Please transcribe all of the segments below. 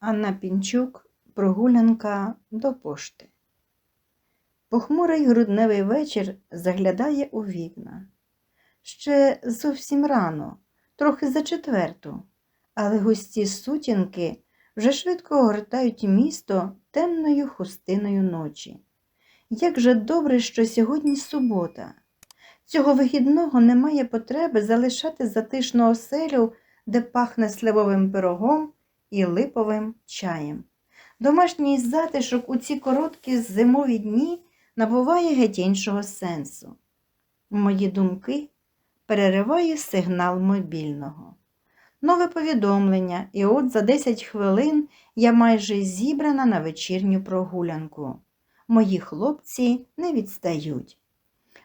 Анна Пінчук Прогулянка до пошти. Похмурий грудневий вечір заглядає у вікна. Ще зовсім рано, трохи за четверту, але густі сутінки вже швидко огортають місто темною хустиною ночі. Як же добре, що сьогодні субота. Цього вихідного немає потреби залишати затишну оселю, де пахне сливовим пирогом і липовим чаєм. Домашній затишок у ці короткі зимові дні набуває геть іншого сенсу. Мої думки перериває сигнал мобільного. Нове повідомлення, і от за 10 хвилин я майже зібрана на вечірню прогулянку. Мої хлопці не відстають.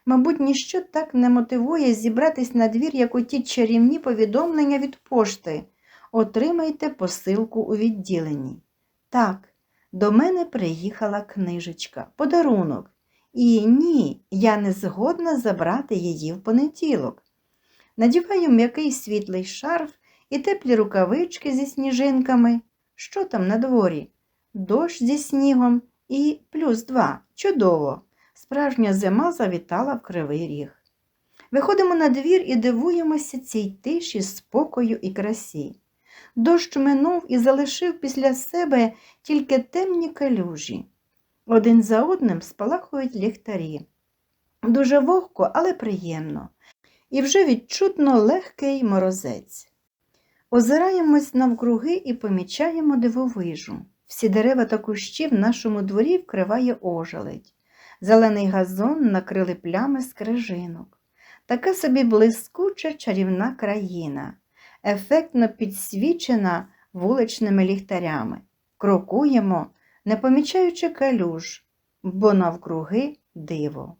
Мабуть, ніщо так не мотивує зібратись на двір, як у ті чарівні повідомлення від пошти. Отримайте посилку у відділенні. Так, до мене приїхала книжечка, подарунок. І ні, я не згодна забрати її в понеділок. Надіваю м'який світлий шарф і теплі рукавички зі сніжинками. Що там на дворі? Дощ зі снігом і плюс два. Чудово! Справжня зима завітала в кривий ріг. Виходимо на двір і дивуємося цій тиші, спокою і красі. Дощ минув і залишив після себе тільки темні калюжі. Один за одним спалахують ліхтарі. Дуже вогко, але приємно. І вже відчутно легкий морозець. Озираємось навкруги і помічаємо дивовижу. Всі дерева та кущі в нашому дворі вкриває ожеледь. Зелений газон накрили плями з крижинок. Така собі блискуча чарівна країна, ефектно підсвічена вуличними ліхтарями. Крокуємо, не помічаючи калюж, бо навкруги диво.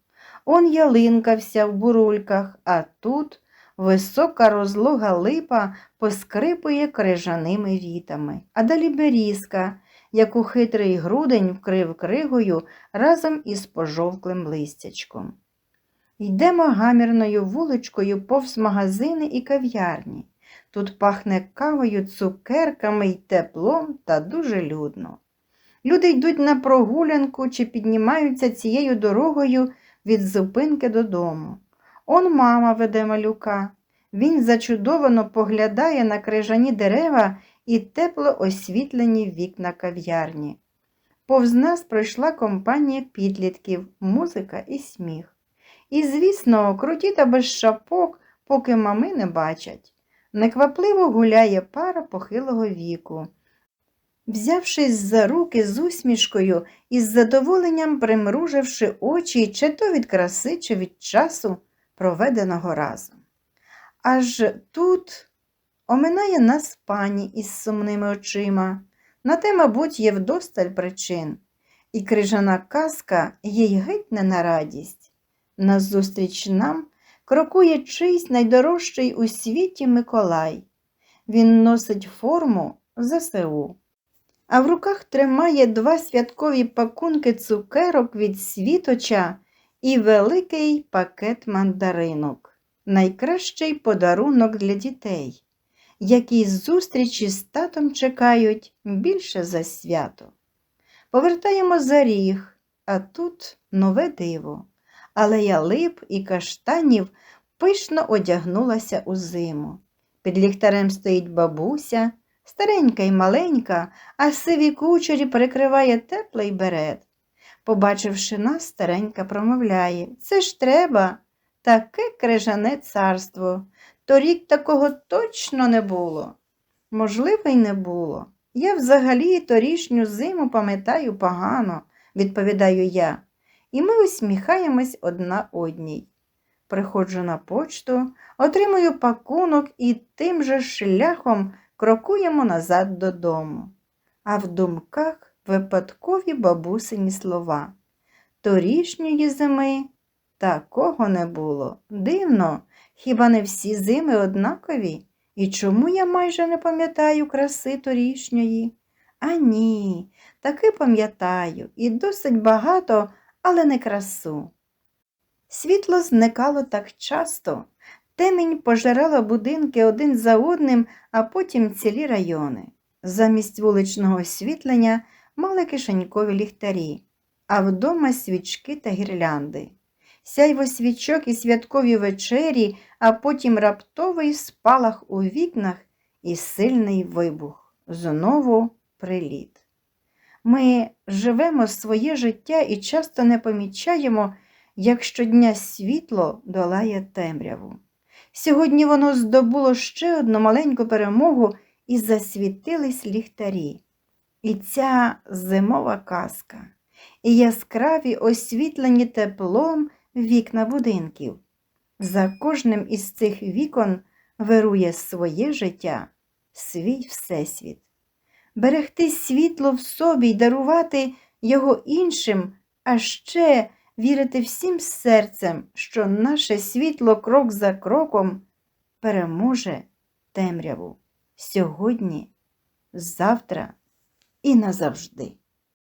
Он ялинка вся в бурульках, а тут висока розлога липа поскрипує крижаними вітами, а далі берізка, яку хитрий грудень вкрив кригою разом із пожовклим листячком. Йдемо гамірною вуличкою повз магазини і кав'ярні. Тут пахне кавою, цукерками й теплом та дуже людно. Люди йдуть на прогулянку чи піднімаються цією дорогою від зупинки додому. Он мама веде малюка. Він зачудовано поглядає на крижані дерева і тепло освітлені вікна кав'ярні. Повз нас пройшла компанія підлітків, музика і сміх. І, звісно, круті та без шапок, поки мами не бачать. Неквапливо гуляє пара похилого віку. Взявшись за руки з усмішкою і з задоволенням примруживши очі чи то від краси, чи від часу, проведеного разом. Аж тут оминає нас пані із сумними очима. На те, мабуть, є вдосталь причин, і крижана казка їй геть не на радість. Назустріч нам крокує чийсь найдорожчий у світі Миколай. Він носить форму ЗСУ, а в руках тримає два святкові пакунки цукерок від світоча і великий пакет мандаринок. Найкращий подарунок для дітей, які зустрічі з татом чекають більше за свято. Повертаємо за ріг, а тут нове диво. Алея лип і каштанів пишно одягнулася у зиму. Під ліхтарем стоїть бабуся, старенька й маленька, а сиві кучері перекриває теплий берет. Побачивши нас, старенька промовляє Це ж треба, таке крижане царство. Торік такого точно не було. Можливо, й не було. Я взагалі торішню зиму пам'ятаю погано, відповідаю я, і ми усміхаємось одна одній. Приходжу на почту, отримую пакунок і тим же шляхом крокуємо назад додому. А в думках випадкові бабусині слова. Торішньої зими такого не було. Дивно, хіба не всі зими однакові? І чому я майже не пам'ятаю краси торішньої? А ні, таки пам'ятаю, і досить багато, але не красу. Світло зникало так часто, темінь пожирала будинки один за одним, а потім цілі райони. замість вуличного освітлення мали кишенькові ліхтарі, а вдома свічки та гірлянди. Сяйво свічок і святкові вечері, а потім раптовий спалах у вікнах і сильний вибух. Знову приліт. Ми живемо своє життя і часто не помічаємо, як щодня світло долає темряву. Сьогодні воно здобуло ще одну маленьку перемогу і засвітились ліхтарі. І ця зимова казка, і яскраві освітлені теплом вікна будинків. За кожним із цих вікон вирує своє життя, свій всесвіт. Берегти світло в собі й дарувати його іншим, а ще вірити всім серцем, що наше світло крок за кроком переможе темряву сьогодні, завтра і назавжди.